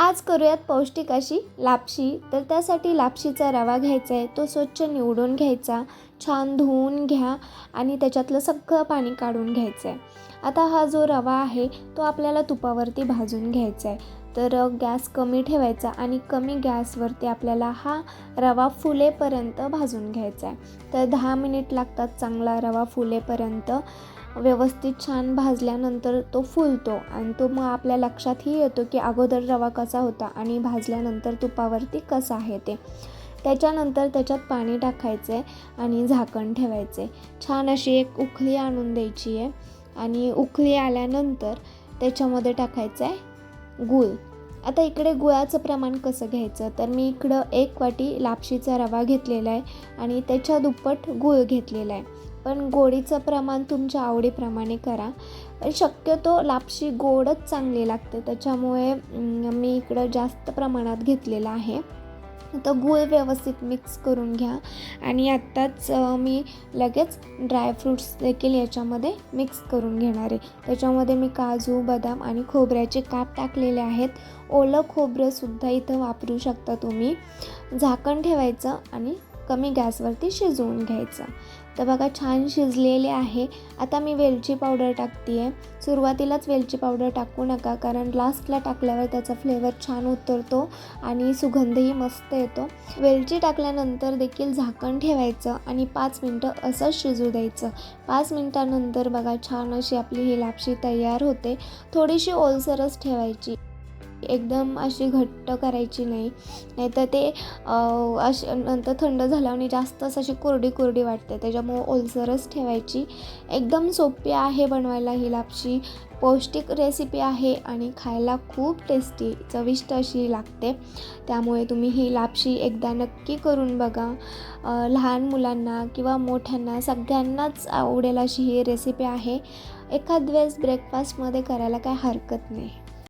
आज करूयात पौष्टिक अशी लापशी. तर त्यासाठी लापशीचा रवा घ्यायचा आहे तो स्वच्छ निवडून घ्यायचा. छान धुवून घ्या आणि त्याच्यातलं सगळं पाणी काढून घ्यायचं आहे. आता हा जो रवा आहे तो आपल्याला तुपावरती भाजून घ्यायचा आहे. तर गॅस कमी ठेवायचा आणि कमी गॅसवरती आपल्याला हा रवा फुलेपर्यंत भाजून घ्यायचा आहे. तर दहा मिनिट लागतात चांगला रवा फुलेपर्यंत. व्यवस्थित छान भाजल्यानंतर तो फुलतो आणि तो मग आपल्या लक्षातही येतो की अगोदर रवा कसा होता आणि भाजल्यानंतर तुपावरती कसा आहे ते. त्याच्यानंतर त्याच्यात पाणी टाकायचं आहे आणि झाकण ठेवायचे. छान अशी एक उखळी आणून द्यायची आहे आणि उखळी आल्यानंतर त्याच्यामध्ये टाकायचं आहे गूळ. आता इकडे गुळाचं प्रमाण कसं घ्यायचं? तर मी इकडं एक वाटी लापशीचा रवा घेतलेला आहे आणि त्याच्या दुप्पट गूळ घेतलेला आहे. पण गोडीचं प्रमाण तुमच्या आवडीप्रमाणे करा. पण शक्यतो लापशी गोडच चांगली लागते. त्याच्यामुळे मी इकडं जास्त प्रमाणात घेतलेलं आहे. तर गूळ व्यवस्थित मिक्स करून घ्या. आणि आत्ताच मी लगेच ड्रायफ्रूट्स देखील याच्यामध्ये मिक्स करून घेणार आहे. त्याच्यामध्ये मी काजू बदाम आणि खोबऱ्याचे काप टाकलेले आहेत. ओलं खोबरंसुद्धा इथं वापरू शकता तुम्ही. झाकण ठेवायचं आणि कमी गॅसवरती शिजवून घ्यायचं. तर बघा छान शिजलेले आहे. आता मी वेलची पावडर टाकते आहे सुरुवातीलाच वेलची पावडर टाकू नका कारण लास्टला टाकल्यावर त्याचा फ्लेवर छान उतरतो आणि सुगंधही मस्त येतो. वेलची टाकल्यानंतर देखील झाकण ठेवायचं आणि पाच मिनटं असंच शिजू द्यायचं. पाच मिनटानंतर बघा छान अशी आपली ही लापशी तयार होते. थोडीशी ओलसरच ठेवायची. एकदम अशी घट्ट करायची नाही. नाहीतर ते अशी नंतर थंड झाल्याने जास्तच अशी कोरडी कोरडी वाटते. त्याच्यामुळं ओलसरच ठेवायची. एकदम सोपी आहे बनवायला ही लापशी. पौष्टिक रेसिपी आहे आणि खायला खूप टेस्टी चविष्ट अशी लागते. त्यामुळे तुम्ही ही लापशी एकदा नक्की करून बघा. लहान मुलांना किंवा मोठ्यांना सगळ्यांनाच आवडेल अशी ही रेसिपी आहे. एखाद वेळेस ब्रेकफास्टमध्ये करायला काय हरकत नाही.